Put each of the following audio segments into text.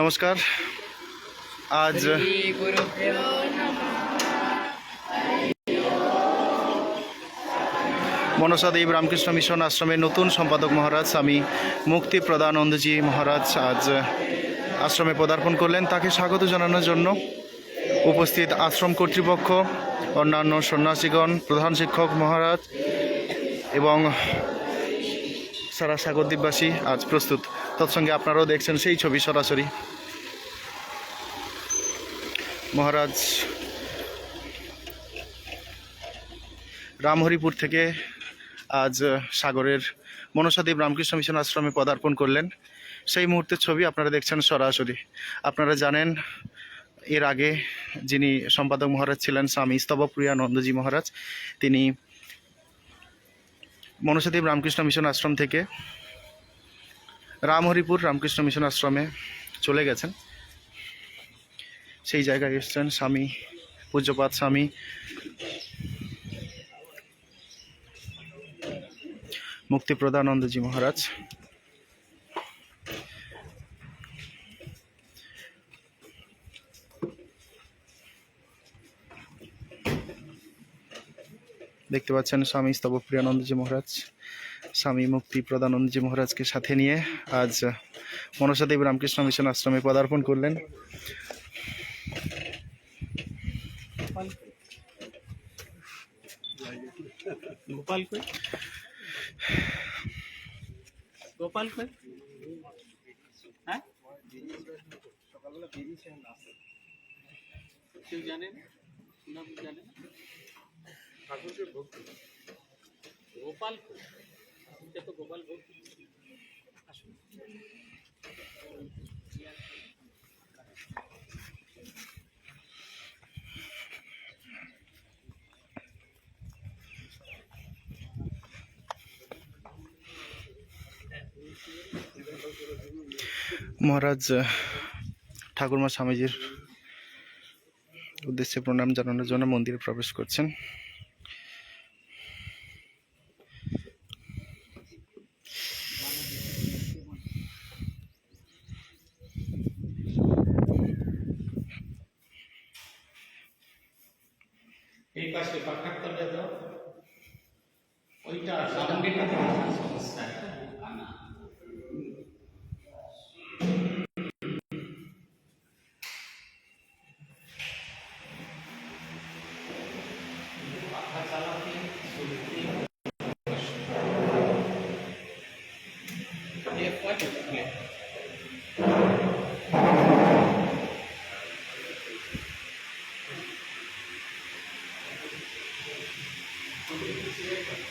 নমস্কার। আজ মনসাদেব রামকৃষ্ণ মিশন আশ্রমের নতুন সম্পাদক মহারাজ, স্বামী মুক্তি প্রদানন্দজি মহারাজ আজ আশ্রমে পদার্পণ করলেন। তাকে স্বাগত জানানোর জন্য উপস্থিত আশ্রম কর্তৃপক্ষ, অন্যান্য সন্ন্যাসীগণ, প্রধান শিক্ষক মহারাজ এবং সারা সাগর দ্বীপবাসী আজ প্রস্তুত। তৎসঙ্গে আপনারাও দেখছেন সেই ছবি সরাসরি। মহারাজ, রামহরিপুর থেকে আজ সাগরের মনসাদেব রামকৃষ্ণ মিশন আশ্রমে পদার্পণ করলেন। সেই মুহূর্তের ছবি আপনারা দেখছেন সরাসরি। আপনারা জানেন, এর আগে যিনি সম্পাদক মহারাজ ছিলেন স্বামী স্তবপ্রিয়া নন্দজি মহারাজ, তিনি মনসাদেব রামকৃষ্ণ মিশন আশ্রম থেকে রামহরিপুর রামকৃষ্ণ মিশন আশ্রমে চলে গেছেন। সেই জায়গায় এসছেন স্বামী পূজ্যপাত স্বামী। মুক্তিপ্রদানন্দজি মহারাজ। দেখতে পাচ্ছেন স্বামী স্তবপ্রিয়ানন্দজি মহারাজ। স্বামী মুক্তি প্রদানন্দজি মহারাজকে সাথে নিয়ে আজ মনসাদেব রামকৃষ্ণ মিশন আশ্রমে পদার্পণ করলেন। গোপাল এটা তো গোপাল ভোগ মহারাজ ঠাকুরমা স্বামীজির উদ্দেশ্যে প্রণাম জানানোর জন্য মন্দিরে প্রবেশ করছেন। Video share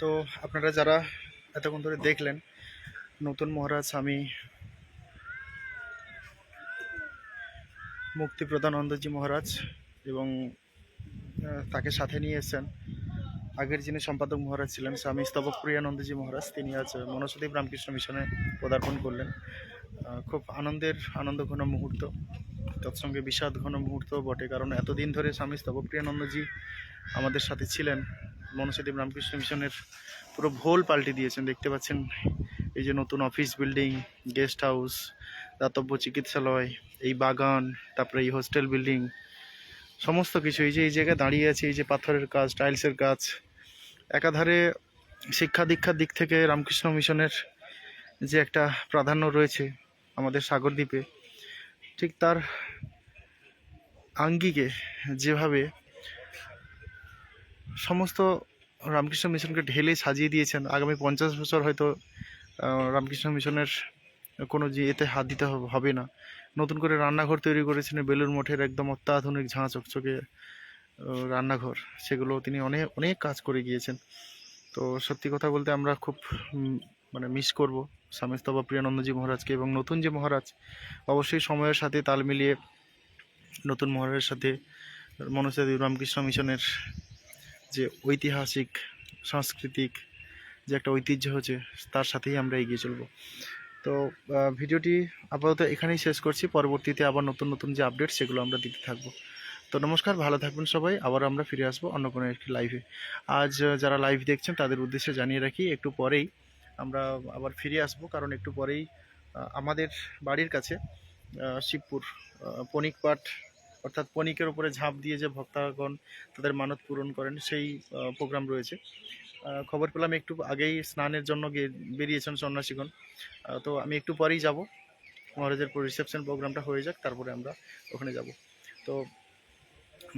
তো আপনারা যারা এতক্ষণ ধরে দেখলেন, নতুন মহারাজ আমি মুক্তি প্রদানন্দজি মহারাজ এবং তাকে সাথে নিয়ে এসেছেন। আগের যিনি সম্পাদক মহারাজ ছিলেন স্বামী স্তবক প্রিয়ানন্দজি মহারাজ, তিনি আজ মনসদ্বীপ রামকৃষ্ণ মিশনে পদার্পণ করলেন। খুব আনন্দের, আনন্দ ঘন মুহূর্ত। তৎসঙ্গে বিষাদ ঘন মুহূর্ত বটে, কারণ এতদিন ধরে স্বামী স্তবক প্রিয়ানন্দজি আমাদের সাথে ছিলেন। মনসদ্বীপ রামকৃষ্ণ মিশনের পুরো ভোল পাল্টে দিয়েছেন। দেখতে পাচ্ছেন এই যে নতুন অফিস বিল্ডিং গেস্ট হাউস দাতব্য চিকিৎসালয়, এই বাগান, তারপরে এই হোস্টেল বিল্ডিং সমস্ত কিছু। এই যে, এই জায়গায় দাঁড়িয়ে আছে, এই যে পাথরের কাজ টাইলসের কাজ। একাধারে শিক্ষা দীক্ষার দিক থেকে রামকৃষ্ণ মিশনের যে একটা প্রাধান্য রয়েছে আমাদের সাগরদ্বীপে, ঠিক তার আঙ্গিকে যেভাবে সমস্ত রামকৃষ্ণ মিশনকে ঢেলে সাজিয়ে দিয়েছেন। আগামী পঞ্চাশ বছর হয়তো রামকৃষ্ণ মিশনের কোনো যে এতে হাত দিতে হবে- না। নতুন করে রান্নাঘর তৈরি করেছেন বেলুর মঠের একদম অত্যাধুনিক ঝাঁ চকচকে রান্নাঘর। সেগুলো তিনি অনেক অনেক কাজ করে গিয়েছেন। তো সত্যি কথা বলতে আমরা খুব মানে মিস করব স্বামীস্তবা প্রিয়ানন্দজি মহারাজকে এবং নতুন যে মহারাজ, অবশ্যই সময়ের সাথে তাল মিলিয়ে নতুন মহারাজের সাথে মনসাদি রামকৃষ্ণ মিশনের যে ঐতিহাসিক, সাংস্কৃতিক যে একটা ঐতিহ্য হচ্ছে, তার সাথেই আমরা এগিয়ে চলব। তো ভিডিওটি আপাতত এখানেই শেষ করছি। পরবর্তীতে আবার নতুন নতুন যে আপডেট সেগুলো আমরা দিতে থাকব। তো নমস্কার, ভালো থাকবেন সবাই। আবার আমরা ফিরে আসব অন্য কোনো একটি লাইভে আজ যারা লাইভ দেখছেন, তাদের উদ্দেশ্যে জানিয়ে রাখি, একটু পরেই আমরা আবার ফিরে আসব। কারণ একটু পরেই আমাদের বাড়ির কাছে শিবপুর পণিকপাট অর্থাৎ পণিকের উপরে ঝাঁপ দিয়ে যে ভক্তগণ তাদের মানত পূরণ করেন, সেই প্রোগ্রাম রয়েছে। খবর পেলাম একটু আগেই স্নানের জন্য বেরিয়েছেন সন্ন্যাসীগণ। তো আমি একটু পরেই যাব। মহারাজের রিসেপশন প্রোগ্রামটা হয়ে যাক, তারপরে আমরা ওখানে যাব। তো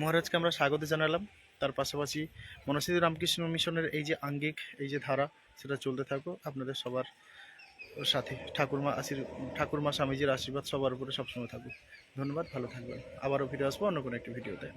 মহারাজকে আমরা স্বাগত জানালাম। তার পাশাপাশি মনসিদ্ধি রামকৃষ্ণ মিশনের এই যে আঙ্গিক, এই যে ধারা, সেটা চলতে থাকো আপনাদের সবার সাথে ঠাকুরমা আশীর, ঠাকুরমা স্বামীজির আশীর্বাদ সবার উপরে সবসময় থাকুক। ধন্যবাদ, ভালো থাকবেন। আবারও ফিরে আসব অন্য কোনো একটি ভিডিওতে।